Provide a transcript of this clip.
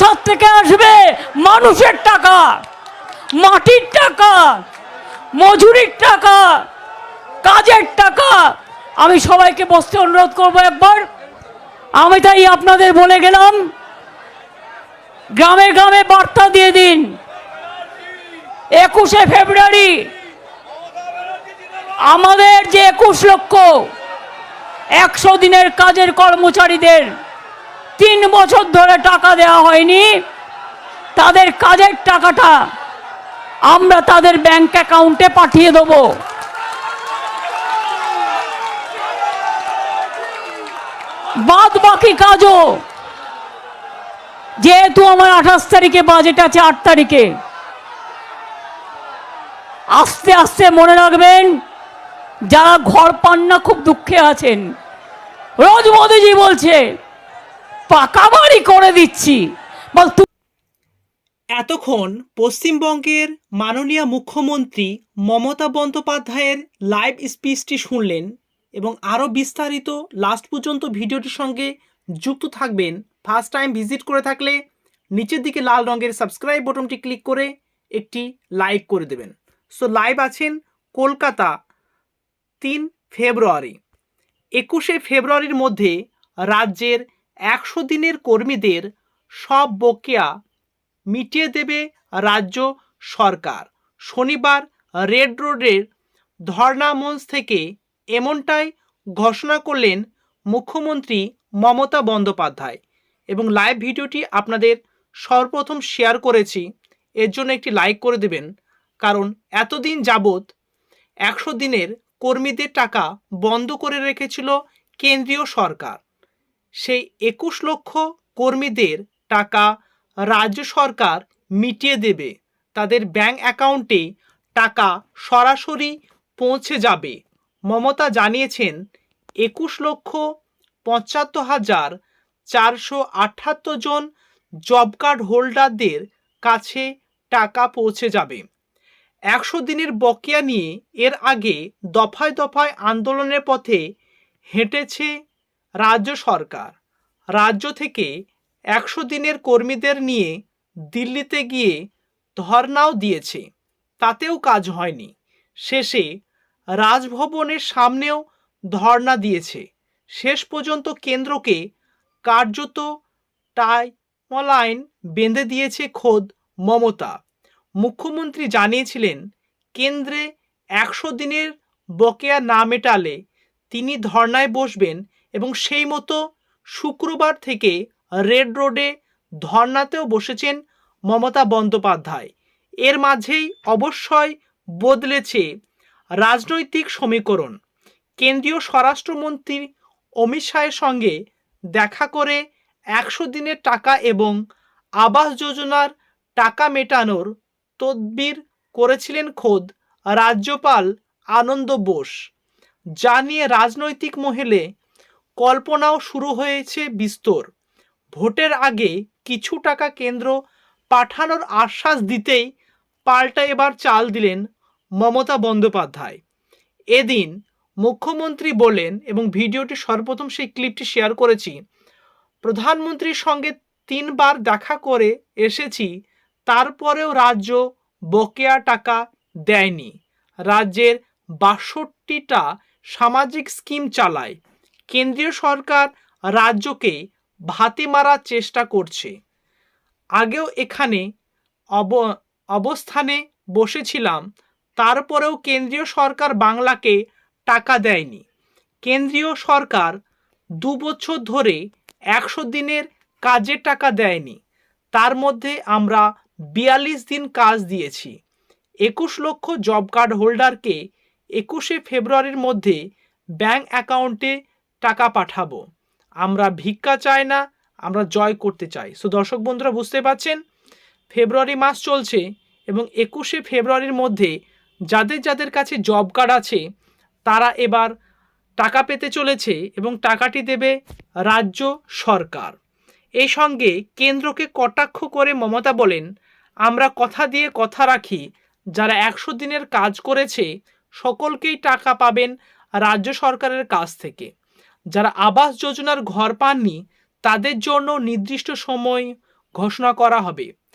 কোথার থেকে আসবে? মানুষের টাকা, মাটির টাকা, মজুরির টাকা, কাজের টাকা। আমি সবাইকে বসতে অনুরোধ করব একবার। আমি তাই আপনাদের বলে গেলাম, গ্রামে গ্রামে বার্তা দিয়ে দিন। একুশে ফেব্রুয়ারি, আমাদের যে একুশ লক্ষ, একশো দিনের কাজের কর্মচারীদের তিন বছর ধরে টাকা দেওয়া হয়নি। তাদের কাজের টাকাটা আমরা তাদের ব্যাংক অ্যাকাউন্টে পাঠিয়ে দেবো। বাদ বাকি কাজও। যেহেতু আমার আঠাশ তারিখে বাজেট আছে আট তারিখে। আস্তে আস্তে মনে রাখবেন, যারা ঘর পান না, খুব দুঃখে আছেন। রোজ মোদিজি বলছে পাকা বাড়ি করে দিচ্ছি। বল এতক্ষণ পশ্চিমবঙ্গের মাননীয় মুখ্যমন্ত্রী মমতা বন্দ্যোপাধ্যায়ের লাইভ স্পিচটি শুনলেন এবং আরও বিস্তারিত লাস্ট পর্যন্ত ভিডিওটির সঙ্গে যুক্ত থাকবেন। ফার্স্ট টাইম ভিজিট করে থাকলে নিচের দিকে লাল রঙের সাবস্ক্রাইব বটনটি ক্লিক করে একটি লাইক করে দেবেন। সো লাইভ আছেন কলকাতা তিন ফেব্রুয়ারি। একুশে ফেব্রুয়ারির মধ্যে রাজ্যের একশো দিনের কর্মীদের সব বকেয়া মিটিয়ে দেবে রাজ্য সরকার। শনিবার রেড রোডের ধর্না মঞ্চ থেকে এমনটাই ঘোষণা করলেন মুখ্যমন্ত্রী মমতা বন্দ্যোপাধ্যায় এবং লাইভ ভিডিওটি আপনাদের সর্বপ্রথম শেয়ার করেছি। এর জন্য একটি লাইক করে দেবেন, কারণ এতদিন যাবৎ একশো দিনের কর্মীদের টাকা বন্ধ করে রেখেছিল কেন্দ্রীয় সরকার। সেই একুশ লক্ষ কর্মীদের টাকা রাজ্য সরকার মিটিয়ে দেবে। তাদের ব্যাংক অ্যাকাউন্টে টাকা সরাসরি পৌঁছে যাবে। মমতা জানিয়েছেন, একুশ লক্ষ পঁচাত্তর হাজার চারশো আটাত্তর জন জব কার্ড হোল্ডারদের কাছে টাকা পৌঁছে যাবে। একশো দিনের বকেয়া নিয়ে এর আগে দফায় দফায় আন্দোলনের পথে হেঁটেছে রাজ্য সরকার। রাজ্য থেকে একশো দিনের কর্মীদের নিয়ে দিল্লিতে গিয়ে ধর্নাও দিয়েছে। তাতেও কাজ হয়নি। শেষে রাজভবনের সামনেও ধর্না দিয়েছে। শেষ পর্যন্ত কেন্দ্রকে কার্যত টাইমলাইন বেঁধে দিয়েছে খোদ মমতা। মুখ্যমন্ত্রী জানিয়েছিলেন, কেন্দ্রে একশো দিনের বকেয়া না মেটালে তিনি ধর্নায় বসবেন এবং সেই মতো শুক্রবার থেকে রেড রোডে ধর্নাতেও বসেছেন মমতা বন্দ্যোপাধ্যায়। এর মাঝেই অবশ্যই বদলেছে রাজনৈতিক সমীকরণ। কেন্দ্রীয় স্বরাষ্ট্রমন্ত্রী অমিত শাহের সঙ্গে দেখা করে একশো দিনের টাকা এবং আবাস যোজনার টাকা মেটানোর তদবির করেছিলেন খোদ রাজ্যপাল আনন্দ বোস। যা নিয়ে রাজনৈতিক মহলে কল্পনাও শুরু হয়েছে বিস্তর। ভোটের আগে কিছু টাকা কেন্দ্র পাঠানোর আশ্বাস দিতেই পাল্টা এবার চাল দিলেন মমতা বন্দ্যোপাধ্যায়। এদিন মুখ্যমন্ত্রী বলেন, এবং ভিডিওটি সর্বপ্রথম সেই ক্লিপটি শেয়ার করেছি, প্রধানমন্ত্রীর সঙ্গে তিনবার দেখা করে এসেছি, তারপরেও রাজ্য বকেয়া টাকা দেয়নি। রাজ্যের বাষট্টিটা সামাজিক স্কিম চালায়। কেন্দ্রীয় সরকার রাজ্যকে ভাতে মারার চেষ্টা করছে। আগেও এখানে অব, অবস্থানে বসেছিলাম, তারপরেও কেন্দ্রীয় সরকার বাংলাকে টাকা দেয়নি। কেন্দ্রীয় সরকার দু বছর ধরে একশো দিনের কাজের টাকা দেয়নি। তার মধ্যে আমরা বিয়াল্লিশ দিন কাজ দিয়েছি। একুশ লক্ষ জব কার্ড হোল্ডারকে একুশে ফেব্রুয়ারির মধ্যে ব্যাংক অ্যাকাউন্টে টাকা পাঠাবো। আমরা ভিক্ষা চাই না, আমরা জয় করতে চাই। সো দর্শক বন্ধুরা, বুঝতে পারছেন? ফেব্রুয়ারি মাস চলছে এবং একুশে ফেব্রুয়ারির মধ্যে যাদের যাদের কাছে জব কার্ড আছে, তারা এবার টাকা পেতে চলেছে এবং টাকাটি দেবে রাজ্য সরকার। এই সঙ্গে কেন্দ্রকে কটাক্ষ করে মমতা বলেন, আমরা কথা দিয়ে কথা রাখি। যারা একশো দিনের কাজ করেছে, সকলকেই টাকা পাবেন রাজ্য সরকারের কাছ থেকে। যারা আবাস যোজনার ঘর পাননি তাদের জন্য নির্দিষ্ট সময় ঘোষণা করা হবে।